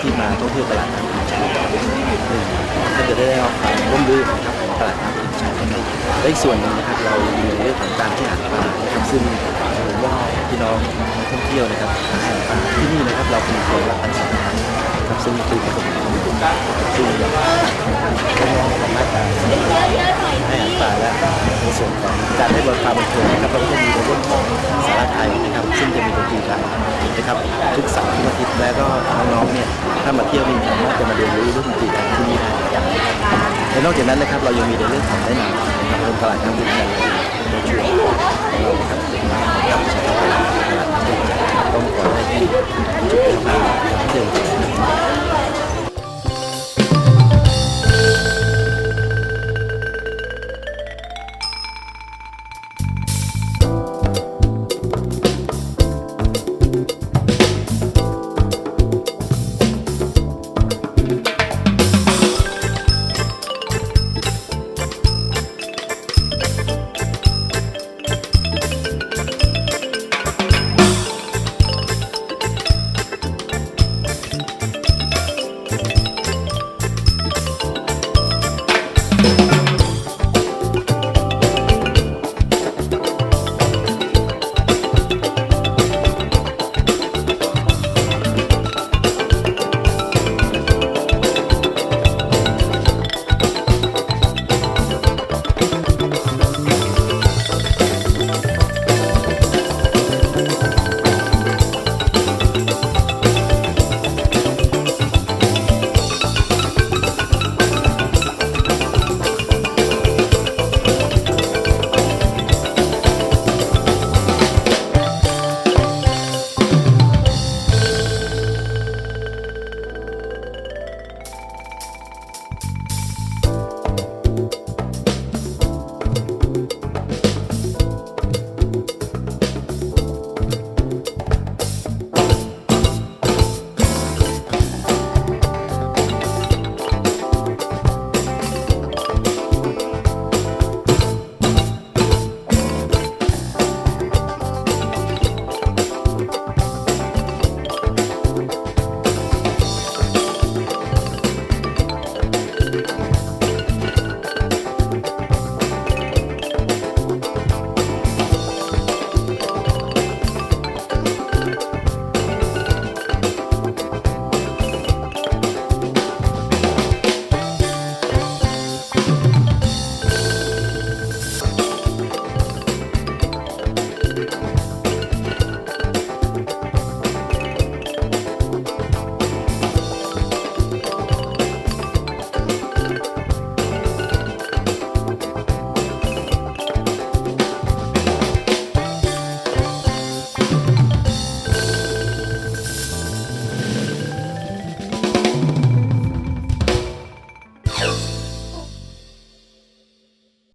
ที่มาท่องเที่ยวตลาดน้ำพิมพ์ชัยหนึ่งถ้าจะได้รับความร่วมมือนะครับของตลาดน้ำพิมพ์ชันและอีกส่วนหนึ่งนะครับเรามีเรื่องของการที่หาปลานะครับซึ่งผมว่าพี่น้องนักท่องเที่ยวนะครับหาอาหารปลาที่นี่นะครับเราเป็นคนละพันสองคั้ครับซึ่งคือเป็นคนซึ่งน้องๆสามารถจะให้อาหารปลาและในส่วนของการให้บริการบันเทิงนะครับเราก็จะมีในเรื่องของสาระไทยนะครับ ซึ่งจะมีดนตรีไทย นะครับ ทุกเสาร์ทุกอาทิตย์แล้วก็น้องๆเนี่ยถ้ามาเที่ยวนี่สามารถจะมาเรียนรู้เรื่องดนตรีไทยที่นี่ได้และนอกจากนั้นนะครับเรายังมีในเรื่องของแนะนำนะครับบนตลาดทางดิบกันในช่วงของเรานะครับ